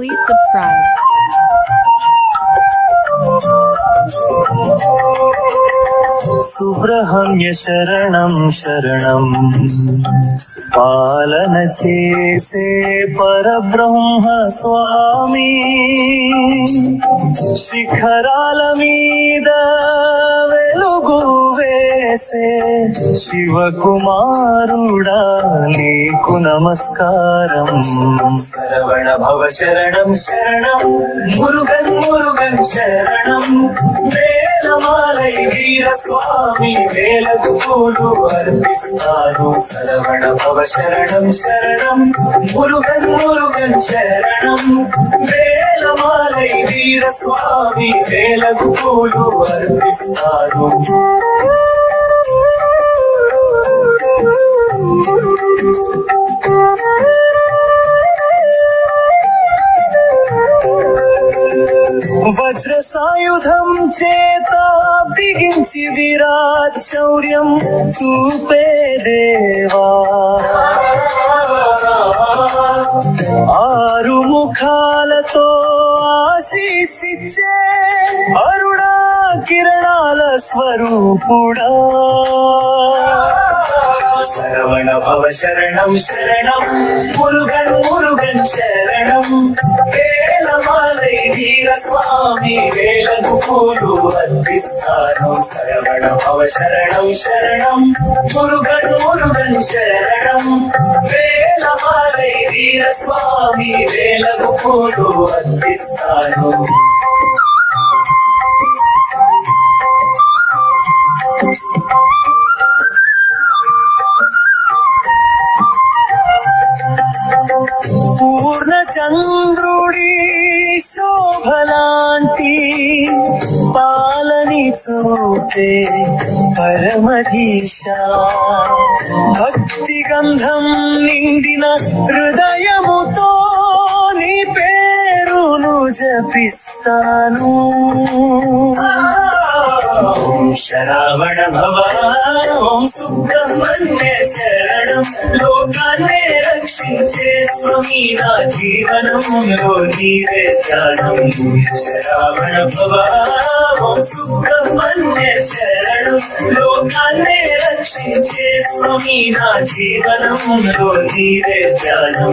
Please subscribe. Subrahmanya శరణం శరణం పాలన చేసే పరబ్రహ్మ స్వామి శిఖరాల మీద వెలుగు వేసే శివకుమారుడా నీకు నమస్కారం. శరవణ భవ శరణం శరణం. మురుగన్ మురుగన్ శరణం. వేలమాలై వీర స్వామి వేలకు పూలు అర్పిస్తాను శరవణ భవ శరణం శరణం. మురుగన్ మురుగన్ శరణం. స్వామి వేలకు పూలు అర్పిస్తాను వజ్ర సాయుధం చేత బిగించి విరాట్ శౌర్యం చూపే దేవా. ఆరు ముఖాలతో ఆశీసిచ్చే అరుణా కిరణాల స్వరూపుడా. శరవణ భవ శరణం శరణం మురుగన్ మురుగన్ శరణం. వేలమాలై వీర స్వామి వేలకు పూలు అర్పిస్తాను. శరవణ భవ శరణం శరణం మురుగన్ మురుగన్ శరణం. వేలమాలై వీర స్వామి వేలకు పూలు అందిస్తాను. పూర్ణ చంద్రుడి శోభలాంటి పాలని చూపే పరమధీశ. భక్తి గంధం నిండిన హృదయముతో నీ పేరును జపిస్తాను. ఓం శరావణ భవ ఓం సుబ్రహ్మణ్య శరణం. లోకాన్నే రక్షించే స్వామి నా జీవనంలో నీవే ధ్యానం శరావణ భవ ఓం సుబ్రహ్మణ్య శరణం. లోకాన్నే ఆశించే స్వామి నా జీవనంలో నీవే ధ్యానం